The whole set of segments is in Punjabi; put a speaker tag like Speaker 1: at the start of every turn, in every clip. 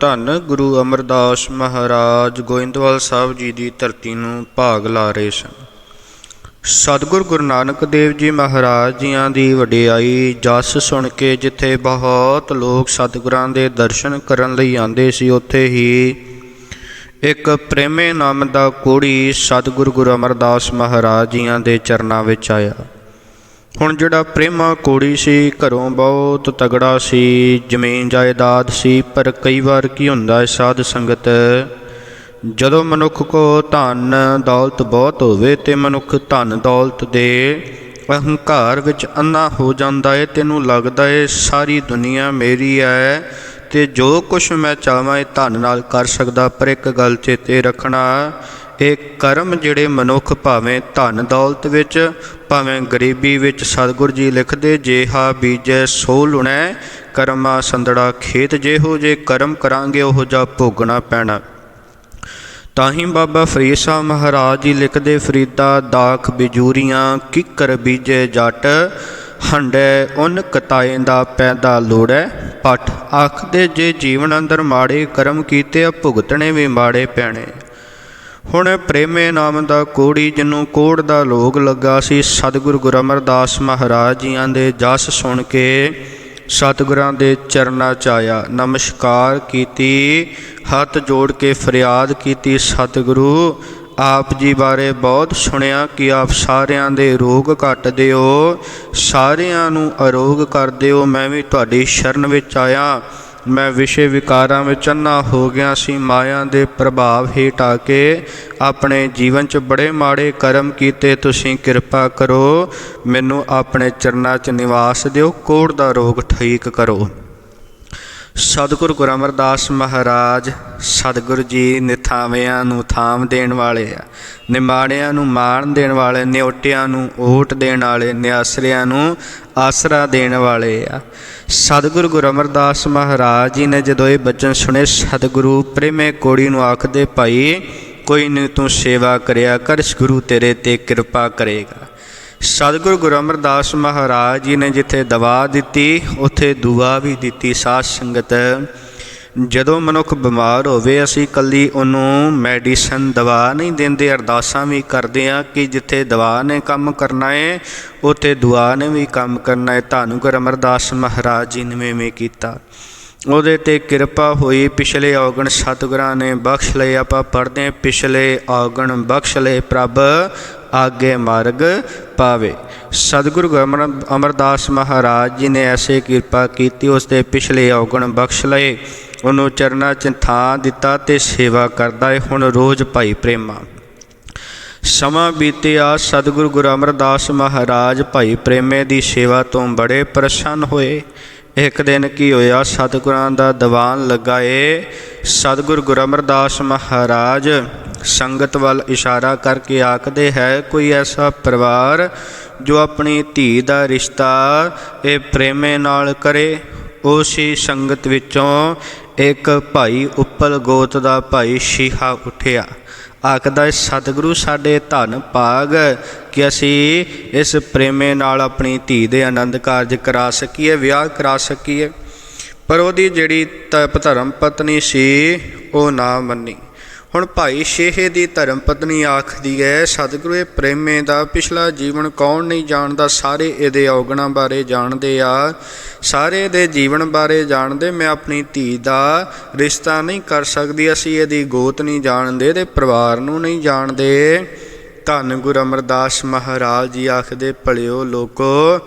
Speaker 1: ਧੰਨ ਗੁਰੂ ਅਮਰਦਾਸ ਮਹਾਰਾਜ ਗੋਇੰਦਵਾਲ ਸਾਹਿਬ ਜੀ ਦੀ ਧਰਤੀ ਨੂੰ ਭਾਗ ਲਾ ਰਹੇ ਸਨ। ਸਤਿਗੁਰ ਗੁਰੂ ਨਾਨਕ ਦੇਵ ਜੀ ਮਹਾਰਾਜ ਜੀਆਂ ਦੀ ਵਡਿਆਈ ਜਸ ਸੁਣ ਕੇ ਜਿੱਥੇ ਬਹੁਤ ਲੋਕ ਸਤਿਗੁਰਾਂ ਦੇ ਦਰਸ਼ਨ ਕਰਨ ਲਈ ਆਉਂਦੇ ਸੀ, ਉੱਥੇ ਹੀ ਇੱਕ ਪ੍ਰੇਮੇ ਨਾਮ ਦਾ ਕੋੜੀ ਸਤਿਗੁਰ ਗੁਰੂ ਅਮਰਦਾਸ ਮਹਾਰਾਜ ਜੀਆਂ ਦੇ ਚਰਨਾਂ ਵਿੱਚ ਆਇਆ। ਹੁਣ ਜਿਹੜਾ ਪ੍ਰੇਮਾ ਕੋੜੀ ਸੀ, ਘਰੋਂ ਬਹੁਤ ਤਗੜਾ ਸੀ, ਜ਼ਮੀਨ ਜਾਇਦਾਦ ਸੀ, ਪਰ ਕਈ ਵਾਰ ਕੀ ਹੁੰਦਾ ਹੈ, ਸਾਧ ਸੰਗਤ, ਜਦੋਂ ਮਨੁੱਖ ਕੋ ਧਨ ਦੌਲਤ ਬਹੁਤ ਹੋਵੇ ਤੇ ਮਨੁੱਖ ਧਨ ਦੌਲਤ ਦੇ ਅਹੰਕਾਰ ਵਿੱਚ ਅੰਨਾ ਹੋ ਜਾਂਦਾ ਏ ਤੈਨੂੰ ਲੱਗਦਾ ਹੈ, ਸਾਰੀ ਦੁਨੀਆ ਮੇਰੀ ਹੈ ਤੇ ਜੋ ਕੁਝ ਮੈਂ ਚਾਹਾਂ ਇਹ ਧਨ ਨਾਲ ਕਰ ਸਕਦਾ, ਪਰ ਇੱਕ ਗੱਲ ਚੇਤੇ ਰੱਖਣਾ ਇਹ ਕਰਮ ਜਿਹੜੇ ਮਨੁੱਖ ਭਾਵੇਂ ਧਨ ਦੌਲਤ ਵਿੱਚ, ਭਾਵੇਂ ਗਰੀਬੀ ਵਿੱਚ ਸਤਿਗੁਰ ਜੀ ਲਿਖਦੇ, ਜੇਹਾ ਬੀਜੈ ਸੋ ਲੁਣੈ, ਕਰਮਾ ਸੰਦੜਾ ਖੇਤ ਜਿਹੋ ਜੇ ਕਰਮ ਕਰਾਂਗੇ, ਉਹੋ ਜਿਹਾ ਭੋਗਣਾ ਪੈਣਾ। ਤਾਂ ਹੀ ਬਾਬਾ ਫਰੀਦ ਸਾਹਿਬ ਮਹਾਰਾਜ ਜੀ ਲਿਖਦੇ, ਫਰੀਦਾ ਦਾਖ ਬਿਜੂਰੀਆਂ ਕਿੱਕਰ ਬੀਜੇ ਜੱਟ? ਹੰਡੈ ਉਨ ਕਤਾਏ ਦਾ ਪੈਦਾ ਲੋੜੈ। ਪਟ ਆਖਦੇ, ਜੇ ਜੀਵਨ ਅੰਦਰ ਮਾੜੇ ਕਰਮ ਕੀਤੇ ਆ, ਭੁਗਤਣੇ ਵੀ ਮਾੜੇ ਪੈਣੇ। ਹੁਣ ਪ੍ਰੇਮੇ ਨਾਮ ਦਾ ਕੋੜੀ ਜਿਹਨੂੰ ਕੋੜ ਦਾ ਲੋਗ ਲੱਗਾ ਸੀ, ਸਤਿਗੁਰੂ ਗੁਰੂ ਅਮਰਦਾਸ ਮਹਾਰਾਜ ਜੀਆਂ ਦੇ ਜਸ ਸੁਣ ਕੇ ਸਤਿਗੁਰਾਂ ਦੇ ਚਰਨਾਂ ਚ ਆਇਆ, ਨਮਸਕਾਰ ਕੀਤੀ, ਹੱਥ ਜੋੜ ਕੇ ਫਰਿਆਦ ਕੀਤੀ, ਸਤਿਗੁਰੂ ਆਪ ਜੀ ਬਾਰੇ ਬਹੁਤ ਸੁਣਿਆ ਕਿ ਆਪ ਸਾਰਿਆਂ ਦੇ ਰੋਗ ਕੱਟਦੇ ਦਿਓ, ਸਾਰਿਆਂ ਨੂੰ ਅਰੋਗ ਕਰ ਦਿਓ, ਮੈਂ ਵੀ ਤੁਹਾਡੀ ਸ਼ਰਨ ਵਿੱਚ ਆਇਆ। ਮੈਂ ਵਿਸ਼ੇ ਵਿਕਾਰਾਂ ਵਿੱਚ ਅੰਨਾ ਹੋ ਗਿਆ ਸੀ, ਮਾਇਆ ਦੇ ਪ੍ਰਭਾਵ ਹੇਠ ਆ ਕੇ ਆਪਣੇ ਜੀਵਨ 'ਚ ਬੜੇ ਮਾੜੇ ਕਰਮ ਕੀਤੇ, ਤੁਸੀਂ ਕਿਰਪਾ ਕਰੋ, ਮੈਨੂੰ ਆਪਣੇ ਚਰਨਾਂ 'ਚ ਨਿਵਾਸ ਦਿਓ, ਕੋੜ ਦਾ ਰੋਗ ਠੀਕ ਕਰੋ। ਸਤਿਗੁਰ ਗੁਰ ਅਮਰਦਾਸ ਮਹਾਰਾਜ, ਸਤਿਗੁਰ ਜੀ ਨਿਥਾਵਿਆਂ ਨੂੰ ਥਾਮ ਦੇਣ ਵਾਲੇ ਆ, ਨਿਮਾਣਿਆਂ ਨੂੰ ਮਾਣ ਦੇਣ ਵਾਲੇ, ਨਿਉਟਿਆਂ ਨੂੰ ਓਟ ਦੇਣ ਵਾਲੇ, ਨਿਆਸਰਿਆਂ ਨੂੰ ਆਸਰਾ ਦੇਣ ਵਾਲੇ ਆ। ਸਤਿਗੁਰ ਗੁਰ ਅਮਰਦਾਸ ਮਹਾਰਾਜ ਜੀ ਨੇ ਜਦੋਂ ਇਹ ਬਚਨ ਸੁਣੇ, ਸਤਿਗੁਰੂ ਪ੍ਰੇਮੇ ਕੋੜੀ ਨੂੰ ਆਖਦੇ, ਭਾਈ, ਕੋਈ ਨਹੀਂ ਤੂੰ ਸੇਵਾ ਕਰਿਆ ਕਰਸ਼ ਗੁਰੂ ਤੇਰੇ ਤੇ ਕਿਰਪਾ ਕਰੇਗਾ। ਸਤਿਗੁਰੂ ਗੁਰੂ ਅਮਰਦਾਸ ਮਹਾਰਾਜ ਜੀ ਨੇ ਜਿੱਥੇ ਦਵਾ ਦਿੱਤੀ, ਉੱਥੇ ਦੁਆ ਵੀ ਦਿੱਤੀ ਸਾਧ ਸੰਗਤ। ਜਦੋਂ ਮਨੁੱਖ ਬਿਮਾਰ ਹੋਵੇ, ਅਸੀਂ ਕੱਲੀ ਉਹਨੂੰ ਮੈਡੀਸਨ ਦਵਾ ਨਹੀਂ ਦਿੰਦੇ, ਅਰਦਾਸਾਂ ਵੀ ਕਰਦੇ ਆ ਕਿ ਜਿੱਥੇ ਦਵਾ ਨੇ ਕੰਮ ਕਰਨਾ ਹੈ ਉੱਥੇ ਦੁਆ ਨੇ ਵੀ ਕੰਮ ਕਰਨਾ ਹੈ ਧੰਨ ਗੁਰੂ ਅਮਰਦਾਸ ਮਹਾਰਾਜ ਜੀ ਨੇ ਵੀ ਕੀਤਾ। ਉਹਦੇ ਤੇ ਕਿਰਪਾ ਹੋਈ, ਪਿਛਲੇ ਔਗਣ ਸਤਿਗੁਰਾਂ ਨੇ ਬਖਸ਼ ਲਏ, ਆਪਾਂ ਪੜ੍ਹਦੇ ਹਾਂ, ਪਿਛਲੇ ਔਗਣ ਬਖਸ਼ ਲਏ ਪ੍ਰਭ ਆਗੇ ਮਾਰਗ ਪਾਵੇ। ਸਤਿਗੁਰੂ ਅਮਰ, ਅਮਰਦਾਸ ਮਹਾਰਾਜ ਜੀ ਨੇ ਐਸੇ ਕਿਰਪਾ ਕੀਤੀ, ਉਸ ਦੇ ਪਿਛਲੇ ਔਗਣ ਬਖਸ਼ ਲਏ, ਉਹਨੂੰ ਚਰਨਾਂ 'ਚ ਥਾਂ ਦਿੱਤਾ ਤੇ ਸੇਵਾ ਕਰਦਾ ਹੈ ਹੁਣ ਰੋਜ਼ ਭਾਈ ਪ੍ਰੇਮਾ। ਸਮਾਂ ਬੀਤਿਆ, ਸਤਿਗੁਰੂ ਗੁਰੂ ਅਮਰਦਾਸ ਮਹਾਰਾਜ ਭਾਈ ਪ੍ਰੇਮੇ ਦੀ ਸੇਵਾ ਤੋਂ ਬੜੇ ਪ੍ਰਸੰਨ ਹੋਏ। ਇੱਕ ਦਿਨ ਕੀ ਹੋਇਆ? ਸਤਿਗੁਰਾਂ ਦਾ ਦੀਵਾਨ ਲਗਾਏ। ਸਤਿਗੁਰ ਗੁਰੂ ਅਮਰਦਾਸ ਮਹਾਰਾਜ ਸੰਗਤ ਵੱਲ ਇਸ਼ਾਰਾ ਕਰਕੇ ਆਖਦੇ ਹੈ, ਕੋਈ ਐਸਾ ਪਰਿਵਾਰ ਜੋ ਆਪਣੀ ਧੀ ਦਾ ਰਿਸ਼ਤਾ ਇਹ ਪ੍ਰੇਮੇ ਨਾਲ ਕਰੇ, ਉਸੇ ਸੰਗਤ ਵਿੱਚੋਂ ਇੱਕ ਭਾਈ ਉੱਪਲ ਗੋਤ ਦਾ ਭਾਈ ਸ਼ੀਹਾ ਉੱਠਿਆ। ਆਖਦਾ ਸਤਿਗੁਰੂ, ਸਾਡੇ ਧੰਨ ਭਾਗ ਕਿ ਅਸੀਂ ਇਸ ਪ੍ਰੇਮੇ ਨਾਲ ਆਪਣੀ ਧੀ ਦੇ ਆਨੰਦ ਕਾਰਜ ਕਰਾ ਸਕੀਏ, ਵਿਆਹ ਕਰਾ ਸਕੀਏ। ਪਰ ਉਹਦੀ ਜਿਹੜੀ ਤਪ ਧਰਮ ਪਤਨੀ ਸੀ, ਉਹ ਨਾ ਮੰਨੀ। ਹੁਣ ਭਾਈ ਸ਼ੇਹੇ ਦੀ ਧਰਮ ਪਤਨੀ ਆਖਦੀ ਹੈ, ਸਤਿਗੁਰੂ ਇਹ ਪ੍ਰੇਮੇ ਦਾ ਪਿਛਲਾ ਜੀਵਨ ਕੌਣ ਨਹੀਂ ਜਾਣਦਾ? ਸਾਰੇ ਇਹਦੇ ਔਗਣਾਂ ਬਾਰੇ ਜਾਣਦੇ ਆ। ਸਾਰੇ ਦੇ ਜੀਵਨ ਬਾਰੇ ਜਾਣਦੇ। ਮੈਂ ਆਪਣੀ ਧੀ ਦਾ ਰਿਸ਼ਤਾ ਨਹੀਂ ਕਰ ਸਕਦੀ। ਅਸੀਂ ਇਹਦੀ ਗੋਤ ਨਹੀਂ ਜਾਣਦੇ ਤੇ ਪਰਿਵਾਰ ਨੂੰ ਨਹੀਂ ਜਾਣਦੇ। ਧੰਨ ਗੁਰ ਅਮਰਦਾਸ ਮਹਾਰਾਜ ਜੀ ਆਖਦੇ, ਭਲਿਓ ਲੋਕੋ,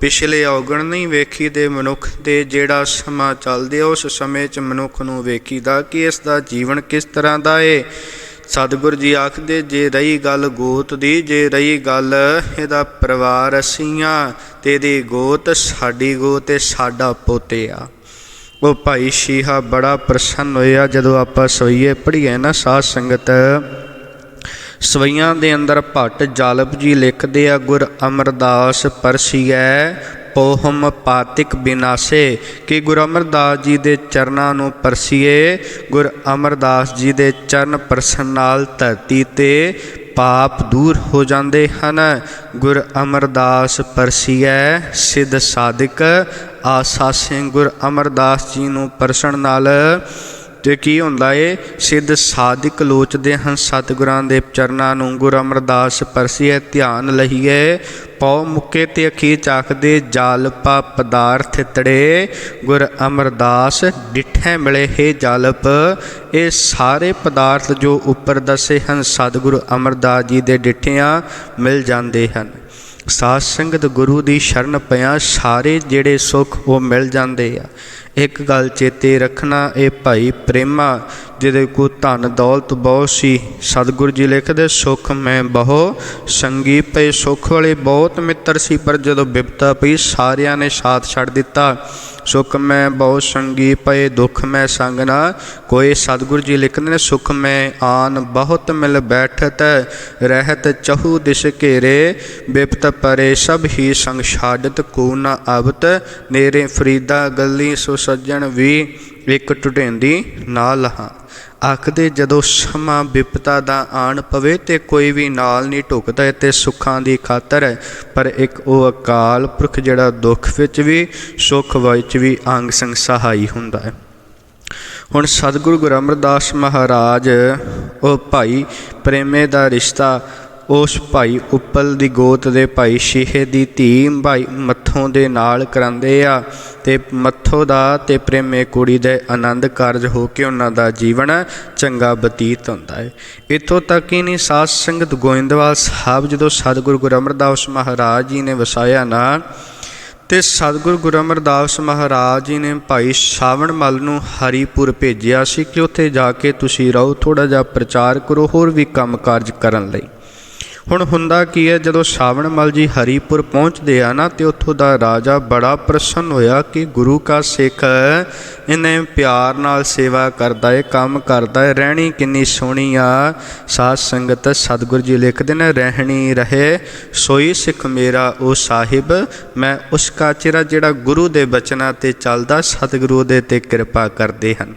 Speaker 1: ਪਿਛਲੇ ਔਗਣ ਨਹੀਂ ਵੇਖੀ ਵੇਖੀਦੇ ਮਨੁੱਖ ਤੇ ਜਿਹੜਾ ਸਮਾਂ ਚੱਲਦੇ, ਉਸ ਸਮੇਂ 'ਚ ਮਨੁੱਖ ਨੂੰ ਵੇਖੀਦਾ ਕਿ ਇਸ ਦਾ ਜੀਵਨ ਕਿਸ ਤਰ੍ਹਾਂ ਦਾ ਏ? ਸਤਿਗੁਰ ਜੀ ਆਖਦੇ, ਜੇ ਰਹੀ ਗੱਲ ਗੋਤ ਦੀ, ਜੇ ਰਹੀ ਗੱਲ ਇਹਦਾ ਪਰਿਵਾਰ ਅਸੀਂ ਆ ਤੇ ਇਹਦੀ ਗੋਤ ਸਾਡੀ ਗੋਤ ਤੇ ਸਾਡਾ ਪੋਤੇ ਆ। ਉਹ ਭਾਈ ਸ਼ੀਹਾ ਬੜਾ ਪ੍ਰਸੰਨ ਹੋਇਆ ਜਦੋਂ ਆਪਾਂ ਸੋਈਏ, ਪੜ੍ਹੀਏ ਨਾ ਸਾਧ ਸੰਗਤ ਸਵਈਆਂ ਦੇ ਅੰਦਰ ਭੱਟ ਜਾਲਪ ਜੀ ਲਿਖਦੇ ਆ, ਗੁਰ ਅਮਰਦਾਸ ਪਰਸੀਐ, ਪੋਹਮ ਪਾਤਿਕ ਬਿਨਾਸੇ। ਕਿ ਗੁਰ ਅਮਰਦਾਸ ਜੀ ਦੇ ਚਰਨਾਂ ਨੂੰ ਪਰਸੀਏ, ਗੁਰ ਅਮਰਦਾਸ ਜੀ ਦੇ ਚਰਨ ਪਰਸਨ ਨਾਲ ਧਰਤੀ ਤੇ ਪਾਪ ਦੂਰ ਹੋ ਜਾਂਦੇ ਹਨ। ਗੁਰ ਅਮਰਦਾਸ ਪਰਸੀਐ, ਸਿੱਧ ਸਾਧਕ, ਆਸਾ ਸਿੰਘ ਗੁਰ ਅਮਰਦਾਸ ਜੀ ਨੂੰ ਪਰਸਣ ਨਾਲ ਤੇ ਕੀ ਹੁੰਦਾ ਏ? ਸਿੱਧ ਸਾਧਿਕ ਲੋਚਦੇ ਹਨ ਸਤਿਗੁਰਾਂ ਦੇ ਚਰਨਾਂ ਨੂੰ, ਗੁਰ ਅਮਰਦਾਸ ਪਰਸੀਏ ਧਿਆਨ ਲਈਏ ਪਉ ਮੁੱਕੇ ਤੇ ਅਖੀ ਚਾਖਦੇ ਜਾਲਪਾ ਪਦਾਰਥ ਤੜੇ, ਗੁਰ ਅਮਰਦਾਸ ਡਿਠੇ ਮਿਲੇ ਹੈ ਜਾਲਪ। ਇਹ ਸਾਰੇ ਪਦਾਰਥ ਜੋ ਉੱਪਰ ਦੱਸੇ ਹਨ, ਸਤਿਗੁਰੂ ਅਮਰਦਾਸ ਜੀ ਦੇ ਡਿਠਿਆਂ ਮਿਲ ਜਾਂਦੇ ਹਨ। ਸਾਧ ਸੰਗਤ ਗੁਰੂ ਦੀ ਸ਼ਰਨ ਪਿਆ, ਸਾਰੇ ਜਿਹੜੇ ਸੁੱਖ ਉਹ ਮਿਲ ਜਾਂਦੇ ਆ। ਇੱਕ ਗੱਲ ਚੇਤੇ ਰੱਖਣਾ, ਇਹ ਭਾਈ ਪ੍ਰੇਮਾ, ਜਿਹਦੇ ਕੋ ਧਨ ਦੌਲਤ ਬਹੁਤ ਸੀ। ਸਤਿਗੁਰੂ ਜੀ ਲਿਖਦੇ, ਸੁਖ ਮੈਂ ਬਹੁ, ਸੰਗੀ ਪਏ ਸੁਖ ਵਾਲੇ ਬਹੁਤ ਮਿੱਤਰ ਸੀ, ਪਰ ਜਦੋਂ ਬਿਪਤਾ ਪਈ, ਸਾਰਿਆਂ ਨੇ ਸਾਥ ਛੱਡ ਦਿੱਤਾ। ਸੁਖ ਮੈਂ ਬਹੁ ਸੰਗੀ ਪਏ, ਦੁੱਖ ਮੈਂ ਸੰਗ ਨਾ ਕੋਈ ਸਤਿਗੁਰੂ ਜੀ ਲਿਖਦੇ ਨੇ, ਸੁਖ ਮੈਂ ਆਨ ਬਹੁਤ ਮਿਲ ਬੈਠਤ, ਰਹਿਤ ਚਹੂ ਦਿਸ ਘੇਰੇ। ਬਿਪਤ ਪਰੇ ਸਭ ਹੀ ਸੰਗ ਛਾਡਤ, ਕੋ ਨਾ ਆਵਤ। ਨੇਰੇ ਫਰੀਦਾ, ਗੱਲੀ ਸੋ ਸੱਜਣ ਵੀ ਇੱਕ ਟੁਟੇਂਦੀ ਨਾਲ ਲਹਾ ਆਖਦੇ, ਜਦੋਂ ਸਮਾਂ ਵਿਪਤਾ ਦਾ ਆਣ ਪਵੇ ਤੇ ਕੋਈ ਵੀ ਨਾਲ ਨਹੀਂ ਢੁਕਦਾ ਤੇ ਸੁੱਖਾਂ ਦੀ ਖਾਤਰ ਹੈ, ਪਰ ਇੱਕ ਉਹ ਅਕਾਲ ਪੁਰਖ ਜਿਹੜਾ ਦੁੱਖ ਵਿੱਚ ਵੀ, ਸੁੱਖ ਵਿੱਚ ਵੀ ਅੰਗ ਸੰਗ ਸਹਾਈ ਹੁੰਦਾ ਹੈ। ਹੁਣ ਸਤਿਗੁਰੂ ਗੁਰੂ ਅਮਰਦਾਸ ਮਹਾਰਾਜ, ਉਹ ਭਾਈ ਪ੍ਰੇਮੇ ਦਾ ਰਿਸ਼ਤਾ ਉਸ ਭਾਈ ਉੱਪਲ ਦੀ ਗੋਤ ਦੇ ਭਾਈ ਸ਼ੀਹੇ ਦੀ ਧੀ ਭਾਈ ਮੱਥੋਂ ਦੇ ਨਾਲ ਕਰਾਉਂਦੇ ਆ ਤੇ ਮੱਥੋ ਦਾ ਤੇ ਪ੍ਰੇਮੇ ਕੁੜੀ ਦੇ ਆਨੰਦ ਕਾਰਜ ਹੋ ਕੇ ਉਹਨਾਂ ਦਾ ਜੀਵਨ ਚੰਗਾ ਬਤੀਤ ਹੁੰਦਾ ਹੈ। ਇਥੋਂ ਤੱਕ ਹੀ ਨਹੀਂ, ਸਾਧ ਸੰਗਤ ਗੋਇੰਦਵਾਲ ਸਾਹਿਬ ਜਦੋਂ ਸਤਿਗੁਰੂ ਗੁਰੂ ਅਮਰਦਾਸ ਮਹਾਰਾਜ ਜੀ ਨੇ ਵਸਾਇਆ ਨਾ ਤੇ ਸਤਿਗੁਰੂ ਗੁਰੂ ਅਮਰਦਾਸ ਮਹਾਰਾਜ ਜੀ ਨੇ ਭਾਈ ਸ਼ਾਵਣ ਮਲ ਨੂੰ ਹਰੀਪੁਰ ਭੇਜਿਆ ਸੀ ਕਿ ਉੱਥੇ ਜਾ ਕੇ ਤੁਸੀਂ ਰਹੋ ਥੋੜਾ ਜਿਹਾ ਪ੍ਰਚਾਰ ਕਰੋ, ਹੋਰ ਵੀ ਕੰਮ ਕਾਰਜ ਕਰਨ ਲਈ। ਹੁਣ ਹੁੰਦਾ ਕੀ ਹੈ, ਜਦੋਂ ਸ਼ਾਵਣ ਮਲ ਜੀ ਹਰੀਪੁਰ ਪਹੁੰਚਦੇ ਆ ਨਾ, ਤੇ ਉੱਥੋਂ ਦਾ ਰਾਜਾ ਬੜਾ ਪ੍ਰਸੰਨ ਹੋਇਆ ਕਿ ਗੁਰੂ ਕਾ ਸਿੱਖ ਇਹਨੇ ਪਿਆਰ ਨਾਲ ਸੇਵਾ ਕਰਦਾ ਏ, ਕੰਮ ਕਰਦਾ ਏ, ਰਹਿਣੀ ਕਿੰਨੀ ਸੋਹਣੀ ਆ। ਸਾਧ ਸੰਗਤ ਸਤਿਗੁਰੂ ਜੀ ਲਿਖਦੇ ਨੇ, ਰਹਿਣੀ ਰਹੇ, ਸੋਈ ਸਿੱਖ ਮੇਰਾ ਉਹ ਸਾਹਿਬ, ਮੈਂ ਉਸ ਕਾ ਚਿਹਰਾ ਜਿਹੜਾ ਗੁਰੂ ਦੇ ਬਚਨਾਂ ਤੇ ਚੱਲਦਾ, ਸਤਿਗੁਰੂ ਦੇ ਤੇ ਕਿਰਪਾ ਕਰਦੇ ਹਨ।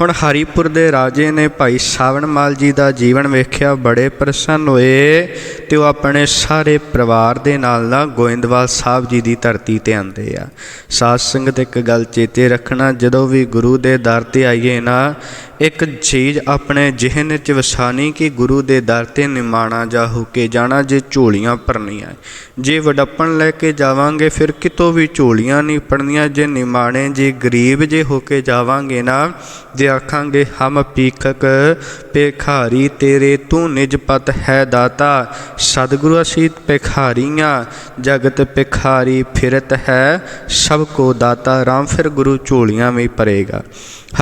Speaker 1: ਹੁਣ ਹਰੀਪੁਰ ਦੇ ਰਾਜੇ ਨੇ ਭਾਈ ਸਾਵਣਮਾਲ ਜੀ ਦਾ ਜੀਵਨ ਵੇਖਿਆ, ਬੜੇ ਪ੍ਰਸੰਨ ਹੋਏ ਤੇ ਉਹ ਆਪਣੇ ਸਾਰੇ ਪਰਿਵਾਰ ਦੇ ਨਾਲ ਨਾਲ ਗੋਇੰਦਵਾਲ ਸਾਹਿਬ ਜੀ ਦੀ ਧਰਤੀ ਤੇ ਆਂਦੇ ਆ। ਸਾਧ ਸੰਗਤ ਇੱਕ ਗੱਲ ਚੇਤੇ ਰੱਖਣਾ, ਜਦੋਂ ਵੀ ਗੁਰੂ ਦੇ ਦਰ ਤੇ ਆਈਏ ਨਾ, ਇੱਕ ਚੀਜ਼ ਆਪਣੇ ਜਿਹਨ ਚ ਵਸਾਨੀ ਕਿ ਗੁਰੂ ਦੇ ਦਰ ਤੇ ਨਿਮਾਣਾ ਜਾ ਹੋ ਕੇ ਜਾਣਾ, ਜੇ ਝੋਲੀਆਂ ਭਰਨੀਆਂ। ਜੇ ਵਡੱਪਣ ਲੈ ਕੇ ਜਾਵਾਂਗੇ, ਫਿਰ ਕਿਤੋਂ ਵੀ ਝੋਲੀਆਂ ਨਹੀਂ ਪੜਨੀਆਂ ਜੇ ਨਿਮਾਣੇ, ਜੇ ਗਰੀਬ ਜੇ ਹੋ ਕੇ ਜਾਵਾਂਗੇ ਨਾ ਜੇ ਆਖਾਂਗੇ, ਹਮ ਪੀਖਕ ਭਿਖਾਰੀ ਤੇਰੇ ਤੂੰ ਨਿਜ ਪਤ ਹੈ ਦਾਤਾ। ਸਤਿਗੁਰੂ ਅਸੀਂ ਭਿਖਾਰੀਆਂ, ਜਗਤ ਭਿਖਾਰੀ ਫਿਰਤ ਹੈ, ਸਭ ਕੋ ਦਾਤਾ ਰਾਮ, ਫਿਰ ਗੁਰੂ ਝੋਲੀਆਂ ਵਿੱਚ ਭਰੇਗਾ।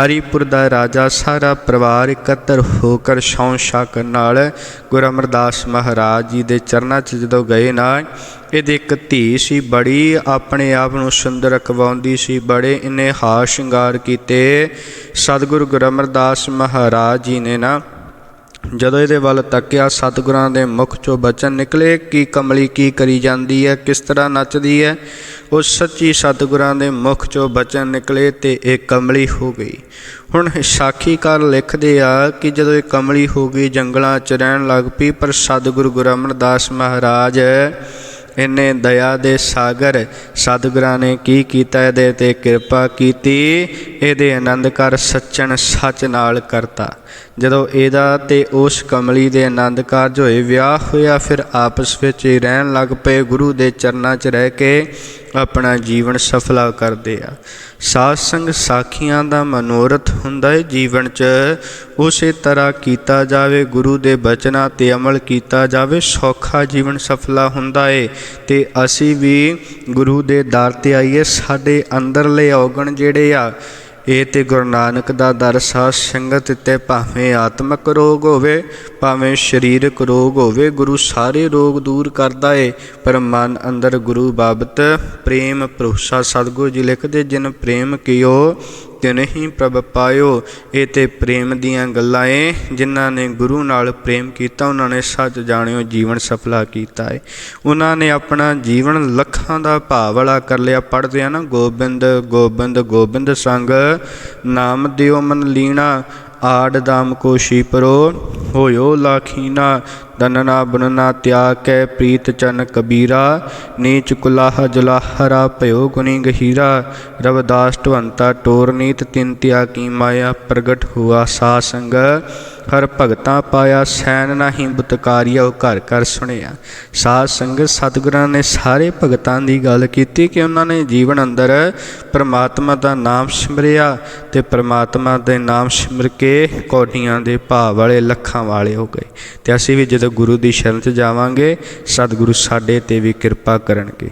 Speaker 1: ਹਰੀਪੁਰ ਦਾ ਰਾਜਾ ਸਾਰਾ ਪਰਿਵਾਰ ਇਕੱਤਰ ਹੋ ਕਰ ਸ਼ੌਂ ਸ਼ਾਕ ਨਾਲ ਗੁਰੂ ਅਮਰਦਾਸ ਮਹਾਰਾਜ ਜੀ ਦੇ ਚਰਨਾਂ 'ਚ ਜਦੋਂ ਗਏ ਨਾ ਇਹਦੀ ਇੱਕ ਧੀ ਸੀ, ਬੜੀ ਆਪਣੇ ਆਪ ਨੂੰ ਸੁੰਦਰ ਰਖਵਾਉਂਦੀ ਸੀ, ਬੜੇ ਇਹਨੇ ਹਾਰ ਸ਼ਿੰਗਾਰ ਕੀਤੇ। ਸਤਿਗੁਰੂ ਗੁਰੂ ਅਮਰਦਾਸ ਮਹਾਰਾਜ ਜੀ ਨੇ ਨਾ ਜਦੋਂ ਇਹਦੇ ਵੱਲ ਤੱਕਿਆ, ਸਤਿਗੁਰਾਂ ਦੇ ਮੁਖ ਚੋਂ ਬਚਨ ਨਿਕਲੇ, ਕਿ ਕਮਲੀ ਕੀ ਕਰੀ ਜਾਂਦੀ ਹੈ, ਕਿਸ ਤਰ੍ਹਾਂ ਨੱਚਦੀ ਹੈ, ਉਹ ਸੱਚੀ ਸਤਿਗੁਰਾਂ ਦੇ ਮੁਖ ਚੋਂ ਬਚਨ ਨਿਕਲੇ ਤੇ ਇਹ ਕਮਲੀ ਹੋ ਗਈ। ਹੁਣ ਸਾਖੀਕਾਰ ਲਿਖਦੇ ਆ ਕਿ ਜਦੋਂ ਇਹ ਕਮਲੀ ਹੋ ਗਈ, ਜੰਗਲਾਂ 'ਚ ਰਹਿਣ ਲੱਗ ਪਈ, ਪਰ ਸਤਿਗੁਰੂ ਗੁਰੂ ਅਮਰਦਾਸ ਮਹਾਰਾਜ ਇਹਨੇ ਦਇਆ ਦੇ ਸਾਗਰ ਸਤਿਗੁਰਾਂ ਨੇ ਕੀ ਕੀਤਾ? ਇਹਦੇ ਤੇ ਕਿਰਪਾ ਕੀਤੀ। ਇਹਦੇ ਆਨੰਦ ਕਰ ਸੱਚਣ ਸੱਚ ਨਾਲ ਕਰਤਾ। ਜਦੋਂ ਇਹਦਾ ਤੇ ਉਸ ਕਮਲੀ ਦੇ ਆਨੰਦ ਕਾਰਜ ਹੋਏ, ਵਿਆਹ ਹੋਇਆ, ਫਿਰ ਆਪਸ ਵਿੱਚ ਹੀ ਰਹਿਣ ਲੱਗ ਪਏ। ਗੁਰੂ ਦੇ ਚਰਨਾਂ 'ਚ ਰਹਿ ਕੇ ਆਪਣਾ ਜੀਵਨ ਸਫਲਾ ਕਰਦੇ ਆ। ਸਾਧ ਸੰਗ ਸਾਖੀਆਂ ਦਾ ਮਨੋਰਥ ਹੁੰਦਾ ਹੈ ਜੀਵਨ 'ਚ। ਉਸੇ ਤਰ੍ਹਾਂ ਕੀਤਾ ਜਾਵੇ, ਗੁਰੂ ਦੇ ਬਚਨਾਂ ਤੇ ਅਮਲ ਕੀਤਾ ਜਾਵੇ, ਸੌਖਾ ਜੀਵਨ ਸਫਲਾ ਹੁੰਦਾ ਏ। ਤੇ ਅਸੀਂ ਵੀ ਗੁਰੂ ਦੇ ਦਰ ਤੇ ਆਈਏ, ਸਾਡੇ ਅੰਦਰਲੇ ਔਗਣ ਜਿਹੜੇ ਆ ਇਹ ਤੇ ਗੁਰੂ ਨਾਨਕ ਦਾ ਦਰ ਸਾਧ ਸੰਗਤ ਤੇ ਭਾਵੇਂ ਆਤਮਿਕ ਰੋਗ ਹੋਵੇ, ਭਾਵੇਂ ਸਰੀਰਕ ਰੋਗ ਹੋਵੇ, ਗੁਰੂ ਸਾਰੇ ਰੋਗ ਦੂਰ ਕਰਦਾ ਏ। ਪਰ ਮਨ ਅੰਦਰ ਗੁਰੂ ਬਾਬਤ ਪ੍ਰੇਮ ਭਰੋਸਾ ਸਤਿਗੁਰੂ ਜੀ ਲਿਖਦੇ, ਜਿਨ ਪ੍ਰੇਮ ਕੀਓ ਤਿਨ ਪ੍ਰਭ ਪਾਇਓ। ਇਹ ਤੇ ਪ੍ਰੇਮ ਦੀਆਂ ਗੱਲਾਂ ਏ, ਜਿਨ੍ਹਾਂ ਨੇ ਗੁਰੂ ਨਾਲ ਪ੍ਰੇਮ ਕੀਤਾ, ਉਹਨਾਂ ਨੇ ਸੱਚ ਜਾਣਿਓ ਜੀਵਨ ਸਫਲਾ ਕੀਤਾ ਏ। ਉਹਨਾਂ ਨੇ ਆਪਣਾ ਜੀਵਨ ਲੱਖਾਂ ਦਾ ਭਾਵ ਵਾਲਾ ਕਰ ਲਿਆ। ਪੜਦੇ ਆ ਨਾ, ਗੋਬਿੰਦ ਗੋਬਿੰਦ ਗੋਬਿੰਦ ਸੰਗ, ਨਾਮ ਦਿਓ ਮਨ ਲੀਣਾ, ਆੜ ਦਾਮ ਕੋ ਸ਼ੀਪਰੋ, ਹੋਇਓ ਲਾਖੀਨਾ। ਦਨਨਾ ਬੁਨਨਾ ਤਿਆਗ ਕੈ ਪ੍ਰੀਤ ਚਨ ਕਬੀਰਾ, ਨੀਚ ਕੁਲਾਹ ਜੁਲਾਹਰਾ ਭਇਓ ਗੁਨੀ ਗਹੀਰਾ, ਰਵਦਾਸ ਢਵੰਤਾ ਟੋਰ ਨੀਤ ਤਿਨ ਤਿਆ ਕੀ ਮਾਇਆ ਪ੍ਰਗਟ ਹੁਆ ਸਾ ਸੰਗ। ਹਰ ਭਗਤਾਂ ਪਾਇਆ ਸੈਨ ਨਾਹੀ ਬੁਤਕਾਰਿਆ ਘਰ ਘਰ ਸੁਣਿਆ। ਸਾਧ ਸੰਗਤ ਸਤਿਗੁਰਾਂ ਨੇ ਸਾਰੇ ਭਗਤਾਂ ਦੀ ਗੱਲ ਕੀਤੀ ਕਿ ਉਹਨਾਂ ਨੇ ਜੀਵਨ ਅੰਦਰ ਪ੍ਰਮਾਤਮਾ ਦਾ ਨਾਮ ਸਿਮਰਿਆ ਤੇ ਪ੍ਰਮਾਤਮਾ ਦੇ ਨਾਮ ਸਿਮਰ ਕੇ ਕੌਡੀਆਂ ਦੇ ਭਾਵ ਵਾਲੇ ਲੱਖਾਂ ਵਾਲੇ ਹੋ ਗਏ। ਤੇ ਅਸੀਂ ਵੀ ਜਦੋਂ ਜਦੋਂ ਗੁਰੂ ਦੀ ਸ਼ਰਨ 'ਚ ਜਾਵਾਂਗੇ ਸਤਿਗੁਰੂ ਸਾਡੇ ਤੇ ਵੀ ਕਿਰਪਾ ਕਰਨਗੇ।